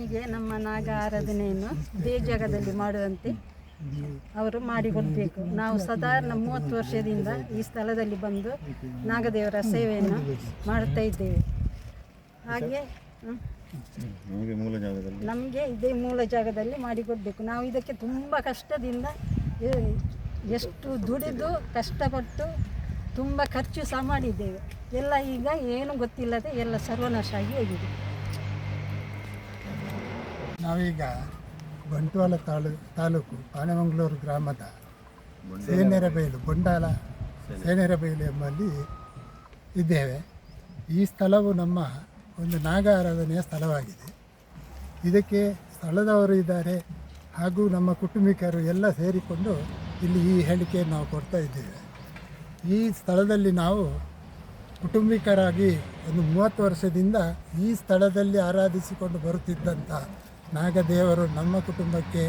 ನಮಗೆ ನಮ್ಮ ನಾಗ ಆರಾಧನೆಯನ್ನು ಇದೇ ಜಾಗದಲ್ಲಿ ಮಾಡುವಂತೆ ಅವರು ಮಾಡಿಕೊಡಬೇಕು. ನಾವು ಸಾಧಾರಣ ಮೂವತ್ತು ವರ್ಷದಿಂದ ಈ ಸ್ಥಳದಲ್ಲಿ ಬಂದು ನಾಗದೇವರ ಸೇವೆಯನ್ನು ಮಾಡ್ತಾ ಇದ್ದೇವೆ. ಹಾಗೆ ನಮಗೆ ಇದೇ ಮೂಲ ಜಾಗದಲ್ಲಿ ಮಾಡಿಕೊಡಬೇಕು. ನಾವು ಇದಕ್ಕೆ ತುಂಬ ಕಷ್ಟದಿಂದ ಎಷ್ಟು ದುಡಿದು ಕಷ್ಟಪಟ್ಟು ತುಂಬ ಖರ್ಚು ಸಹ ಮಾಡಿದ್ದೇವೆ. ಎಲ್ಲ ಈಗ ಏನು ಗೊತ್ತಿಲ್ಲದೆ ಎಲ್ಲ ಸರ್ವನಾಶ ಆಗಿ ಹೋಗಿದೆ. ನಾವೀಗ ಬಂಟ್ವಾಳ ತಾಲೂ ತಾಲೂಕು ಆನೆಮಂಗಳೂರು ಗ್ರಾಮದ ಸೇನೆರಬೈಲು ಬೊಂಡಾಲ ಸೇನೆರಬೈಲು ಎಂಬಲ್ಲಿ ಇದ್ದೇವೆ. ಈ ಸ್ಥಳವು ನಮ್ಮ ಒಂದು ನಾಗ ಆರಾಧನೆಯ ಸ್ಥಳವಾಗಿದೆ. ಇದಕ್ಕೆ ಸ್ಥಳದವರು ಇದ್ದಾರೆ ಹಾಗೂ ನಮ್ಮ ಕುಟುಂಬಿಕರು ಎಲ್ಲ ಸೇರಿಕೊಂಡು ಇಲ್ಲಿ ಈ ಹೇಳಿಕೆಯನ್ನು ನಾವು ಕೊಡ್ತಾ ಇದ್ದೇವೆ. ಈ ಸ್ಥಳದಲ್ಲಿ ನಾವು ಕುಟುಂಬಿಕರಾಗಿ ಒಂದು ಮೂವತ್ತು ವರ್ಷದಿಂದ ಈ ಸ್ಥಳದಲ್ಲಿ ಆರಾಧಿಸಿಕೊಂಡು ಬರುತ್ತಿದ್ದಂಥ ನಾಗದೇವರು ನಮ್ಮ ಕುಟುಂಬಕ್ಕೆ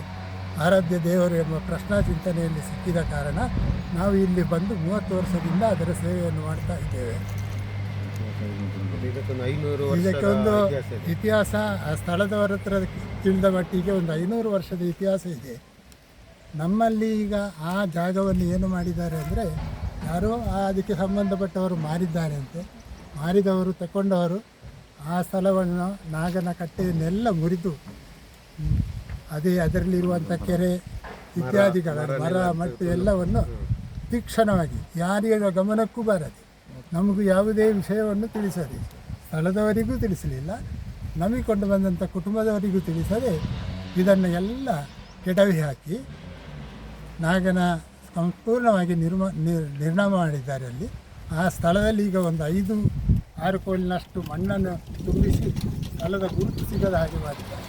ಆರಾಧ್ಯ ದೇವರು ಎಂಬ ಪ್ರಶ್ನಾ ಚಿಂತನೆಯಲ್ಲಿ ಸಿಕ್ಕಿದ ಕಾರಣ ನಾವು ಇಲ್ಲಿ ಬಂದು ಮೂವತ್ತು ವರ್ಷದಿಂದ ಅದರ ಸೇವೆಯನ್ನು ಮಾಡ್ತಾ ಇದ್ದೇವೆ. ಇದಕ್ಕೆ ಒಂದು ಇತಿಹಾಸ ಆ ಸ್ಥಳದವರ ಹತ್ರ ತಿಳಿದ ಮಟ್ಟಿಗೆ ಒಂದು ಐನೂರು ವರ್ಷದ ಇತಿಹಾಸ ಇದೆ. ನಮ್ಮಲ್ಲಿ ಈಗ ಆ ಜಾಗವನ್ನು ಏನು ಮಾಡಿದ್ದಾರೆ ಅಂದರೆ ಯಾರೋ ಆ ಅದಕ್ಕೆ ಸಂಬಂಧಪಟ್ಟವರು ಮಾರಿದ್ದಾರೆ ಅಂತೆ. ಮಾರಿದವರು ತಗೊಂಡವರು ಆ ಸ್ಥಳವನ್ನು ನಾಗನ ಕಟ್ಟೆಯನ್ನೆಲ್ಲ ಮುರಿದು ಅದೇ ಅದರಲ್ಲಿರುವಂಥ ಕೆರೆ ಇತ್ಯಾದಿಗಳ ಮರ ಮತ್ತು ಎಲ್ಲವನ್ನು ತೀಕ್ಷಣವಾಗಿ ಯಾರಿಗ ಗಮನಕ್ಕೂ ಬಾರದೆ ನಮಗೂ ಯಾವುದೇ ವಿಷಯವನ್ನು ತಿಳಿಸದೆ ಸ್ಥಳದವರಿಗೂ ತಿಳಿಸಲಿಲ್ಲ ನಂಬಿಕೊಂಡು ಬಂದಂಥ ಕುಟುಂಬದವರಿಗೂ ತಿಳಿಸದೆ ಇದನ್ನು ಎಲ್ಲ ಕೆಡವಿ ಹಾಕಿ ನಾಗನ ಸಂಪೂರ್ಣವಾಗಿ ನಿರ್ಮ ನಿರ್ ನಿರ್ನಾಮ ಮಾಡಿದ್ದಾರೆ ಅಲ್ಲಿ. ಆ ಸ್ಥಳದಲ್ಲಿ ಈಗ ಒಂದು ಐದು ಆರು ಕೋಲಿನಷ್ಟು ಮಣ್ಣನ್ನು ತುಂಬಿಸಿ ಸ್ಥಳದ ಗುರುತು ಸಿಗದ ಹಾಗೆ ಮಾಡಿದ್ದಾರೆ.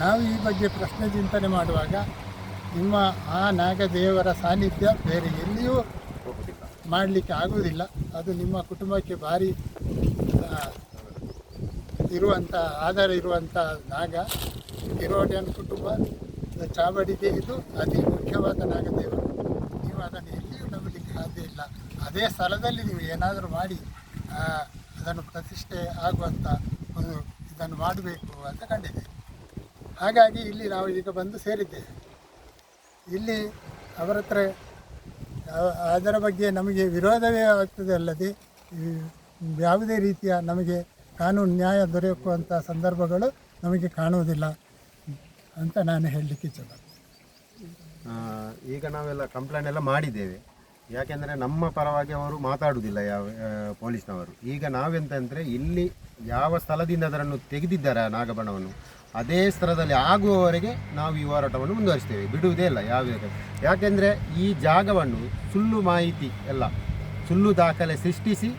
ನಾವು ಈ ಬಗ್ಗೆ ಪ್ರಶ್ನೆ ಚಿಂತನೆ ಮಾಡುವಾಗ ನಿಮ್ಮ ಆ ನಾಗದೇವರ ಸಾನ್ನಿಧ್ಯ ಬೇರೆ ಎಲ್ಲಿಯೂ ಮಾಡಲಿಕ್ಕೆ ಆಗುವುದಿಲ್ಲ. ಅದು ನಿಮ್ಮ ಕುಟುಂಬಕ್ಕೆ ಭಾರಿ ಇರುವಂಥ, ಆಧಾರ ಇರುವಂಥ ನಾಗ, ಕಿರೋಡಿಯನ್ ಕುಟುಂಬ ಚಾವಡಿಗೆ ಇದು ಅತಿ ಮುಖ್ಯವಾದ ನಾಗದೇವರು ನೀವು ಅದನ್ನು ಎಲ್ಲಿಯೂ ನಂಬಲಿಕ್ಕೆ ಸಾಧ್ಯ ಇಲ್ಲ. ಅದೇ ಸ್ಥಳದಲ್ಲಿ ನೀವು ಏನಾದರೂ ಮಾಡಿ ಅದನ್ನು ಪ್ರತಿಷ್ಠೆ ಆಗುವಂಥ ಒಂದು ಇದನ್ನು ಮಾಡಬೇಕು ಅಂತ ಕಂಡಿದೆ ಹಾಗಾಗಿ ಇಲ್ಲಿ ನಾವು ಈಗ ಬಂದು ಸೇರಿದ್ದೇವೆ. ಇಲ್ಲಿ ಅವರ ಹತ್ರ ಅದರ ಬಗ್ಗೆ ನಮಗೆ ವಿರೋಧವೇ ಆಗ್ತದೆ ಅಲ್ಲದೆ ಯಾವುದೇ ರೀತಿಯ ನಮಗೆ ಕಾನೂನು ನ್ಯಾಯ ದೊರೆಯುವಂಥ ಸಂದರ್ಭಗಳು ನಮಗೆ ಕಾಣುವುದಿಲ್ಲ ಅಂತ ನಾನು ಹೇಳಲಿಕ್ಕೆ ಇಚ್ಛೆಪಡ್ತೇನೆ ಈಗ ನಾವೆಲ್ಲ ಕಂಪ್ಲೇಂಟ್ ಎಲ್ಲ ಮಾಡಿದ್ದೇವೆ. ಯಾಕೆಂದರೆ ನಮ್ಮ ಪರವಾಗಿ ಅವರು ಮಾತಾಡುವುದಿಲ್ಲ ಯಾವ ಪೊಲೀಸ್ನವರು. ಈಗ ನಾವೆಂತಂದರೆ ಇಲ್ಲಿ ಯಾವ ಸ್ಥಳದಿಂದ ಅದರನ್ನು ತೆಗೆದಿದ್ದಾರೆ ನಾಗಬಣವನ್ನು? ಅದೇ ಸ್ಥಳದಲ್ಲಿ ಆಗುವವರೆಗೆ ನಾವು ಈ ಹೋರಾಟವನ್ನು ಮುಂದುವರಿಸ್ತೇವೆ. ಬಿಡುವುದೇ ಇಲ್ಲ ಯಾವ ಯಾಕೆಂದರೆ ಈ ಜಾಗವನ್ನು ಸುಳ್ಳು ಮಾಹಿತಿ ಎಲ್ಲ, ಸುಳ್ಳು ದಾಖಲೆ ಸೃಷ್ಟಿಸಿ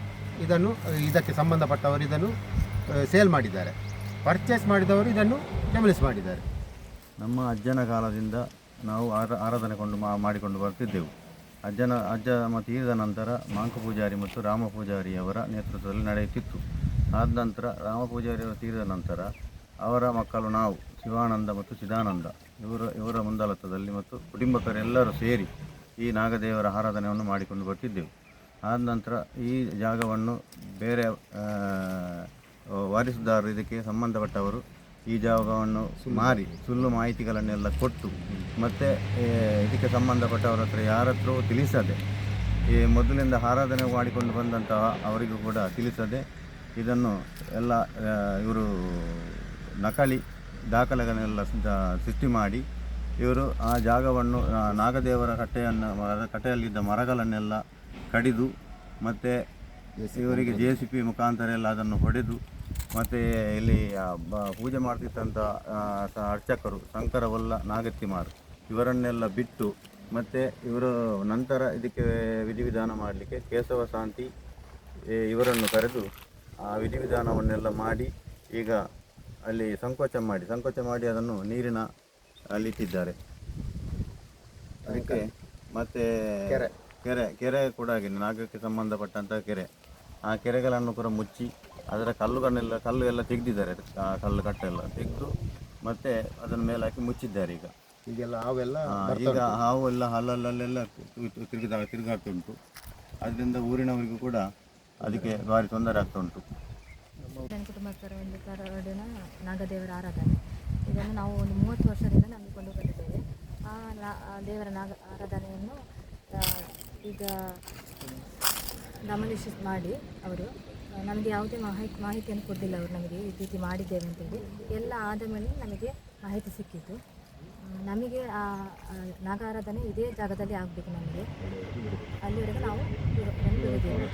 ಇದನ್ನು, ಇದಕ್ಕೆ ಸಂಬಂಧಪಟ್ಟವರು ಇದನ್ನು ಸೇಲ್ ಮಾಡಿದ್ದಾರೆ. ಪರ್ಚೇಸ್ ಮಾಡಿದವರು ಇದನ್ನು ಡೆಮಲಿಸ್ ಮಾಡಿದ್ದಾರೆ. ನಮ್ಮ ಅಜ್ಜನ ಕಾಲದಿಂದ ನಾವು ಆರ ಆರಾಧನೆ ಕೊಂಡು ಮಾ, ಮಾಡಿಕೊಂಡು ಬರ್ತಿದ್ದೆವು. ಅಜ್ಜನ, ಅಜ್ಜ ತೀರಿದ ನಂತರ ಮಾಂಕ ಪೂಜಾರಿ ಮತ್ತು ರಾಮ ಪೂಜಾರಿಯವರ ನೇತೃತ್ವದಲ್ಲಿ ನಡೆಯುತ್ತಿತ್ತು. ಆದ ನಂತರ ರಾಮ ಪೂಜಾರಿಯವರು ತೀರಿದ ನಂತರ ಅವರ ಮಕ್ಕಳು ನಾವು, ಶಿವಾನಂದ ಮತ್ತು ಚಿದಾನಂದ, ಇವರ ಇವರ ಮುಂದಾಳತ್ವದಲ್ಲಿ ಮತ್ತು ಕುಟುಂಬಕರೆಲ್ಲರೂ ಸೇರಿ ಈ ನಾಗದೇವರ ಆರಾಧನೆಯನ್ನು ಮಾಡಿಕೊಂಡು ಬರ್ತಿದ್ದೆವು. ಆದ ನಂತರ ಈ ಜಾಗವನ್ನು ಬೇರೆ ವಾರಿಸುದಾರರು ಇದಕ್ಕೆ ಸಂಬಂಧಪಟ್ಟವರು ಈ ಜಾಗವನ್ನು ಮಾರಿ, ಸುಳ್ಳು ಮಾಹಿತಿಗಳನ್ನೆಲ್ಲ ಕೊಟ್ಟು ಮತ್ತು ಇದಕ್ಕೆ ಸಂಬಂಧಪಟ್ಟವರ ಹತ್ರ ಯಾರ ಹತ್ರವೂ ತಿಳಿಸದೆ, ಈ ಮೊದಲಿಂದ ಆರಾಧನೆ ಮಾಡಿಕೊಂಡು ಬಂದಂತಹ ಅವರಿಗೂ ಕೂಡ ತಿಳಿಸದೆ ಇದನ್ನು ಎಲ್ಲ ಇವರು ನಕಲಿ ದಾಖಲೆಗಳನ್ನೆಲ್ಲ ಸೃಷ್ಟಿ ಮಾಡಿ ಇವರು ಆ ಜಾಗವನ್ನು ನಾಗದೇವರ ಕಟ್ಟೆಯನ್ನು ಮರದ ಕಟ್ಟೆಯಲ್ಲಿದ್ದ ಮರಗಳನ್ನೆಲ್ಲ ಕಡಿದು ಮತ್ತು ಇವರಿಗೆ ಜೆ ಸಿ ಪಿ ಮುಖಾಂತರ ಎಲ್ಲ ಅದನ್ನು ಹೊಡೆದು ಮತ್ತು ಇಲ್ಲಿ ಪೂಜೆ ಮಾಡ್ತಿದ್ದಂಥ ಅರ್ಚಕರು ಶಂಕರವಲ್ಲ ನಾಗತ್ತಿಮಾರು ಇವರನ್ನೆಲ್ಲ ಬಿಟ್ಟು ಮತ್ತು ಇವರು ನಂತರ ಇದಕ್ಕೆ ವಿಧಿವಿಧಾನ ಮಾಡಲಿಕ್ಕೆ ಕೇಶವ ಶಾಂತಿ ಇವರನ್ನು ಕರೆದು ಆ ವಿಧಿವಿಧಾನವನ್ನೆಲ್ಲ ಮಾಡಿ ಈಗ ಅಲ್ಲಿ ಸಂಕೋಚ ಮಾಡಿ ಸಂಕೋಚ ಮಾಡಿ ಅದನ್ನು ನೀರಿನ ಅಲ್ಲಿ ಇಟ್ಟಿದ್ದಾರೆ. ಅದಕ್ಕೆ ಮತ್ತೆ ಕೆರೆ. ಕೆರೆ ಕೆರೆ ಕೂಡ ಹಾಗೆ ನಾಗಕ್ಕೆ ಸಂಬಂಧಪಟ್ಟಂಥ ಕೆರೆ. ಆ ಕೆರೆಗಳನ್ನು ಕೂಡ ಮುಚ್ಚಿ ಅದರ ಕಲ್ಲುಗಳನ್ನೆಲ್ಲ ಕಲ್ಲು ಎಲ್ಲ ತೆಗೆದಿದ್ದಾರೆ ಆ ಕಲ್ಲು ಕಟ್ಟೆಲ್ಲ ತೆಗೆದು ಮತ್ತೆ ಅದನ್ನ ಮೇಲೆ ಹಾಕಿ ಮುಚ್ಚಿದ್ದಾರೆ ಈಗ. ಈಗೆಲ್ಲ ಹಾವೆಲ್ಲ ಈಗ ಹಾವು ಎಲ್ಲ ಹಲ್ಲಲ್ಲೆಲ್ಲ ತಿರುಗಿದಾಗ ತಿರುಗಾಡ್ತಾ ಉಂಟು. ಅದರಿಂದ ಊರಿನವರಿಗೂ ಕೂಡ ಅದಕ್ಕೆ ಭಾರಿ ತೊಂದರೆ ಆಗ್ತಾ ಉಂಟು. ನನ್ನ ಕುಟುಂಬಸ್ಥರ ಒಂದು ಕರಡಿನ ನಾಗದೇವರ ಆರಾಧನೆ. ಇದನ್ನು ನಾವು ಒಂದು ಮೂವತ್ತು ವರ್ಷದಿಂದ ನಂಬಿಕೊಂಡು ಬಂದಿದ್ದೇವೆ. ಆ ದೇವರ ನಾಗ, ಆರಾಧನೆಯನ್ನು ಈಗ ಡಮಾಲಿಷ್ ಮಾಡಿ ಅವರು. ನಮಗೆ ಯಾವುದೇ ಮಾಹಿತಿ ಮಾಹಿತಿಯನ್ನು ಕೊಡಲಿಲ್ಲ ಅವರು ನಮಗೆ ಈ ರೀತಿ ಮಾಡಿದ್ದೇವೆ ಅಂತೇಳಿ. ಎಲ್ಲ ಆದ ಮೇಲೆ ನಮಗೆ ಮಾಹಿತಿ ಸಿಕ್ಕಿತು. ನಮಗೆ ಆ ನಾಗಾರಾಧನೆ ಇದೇ ಜಾಗದಲ್ಲಿ ಆಗಬೇಕು ನಮಗೆ. ಅಲ್ಲಿವರೆಗೆ ನಾವು ಇದ್ದೇವೆ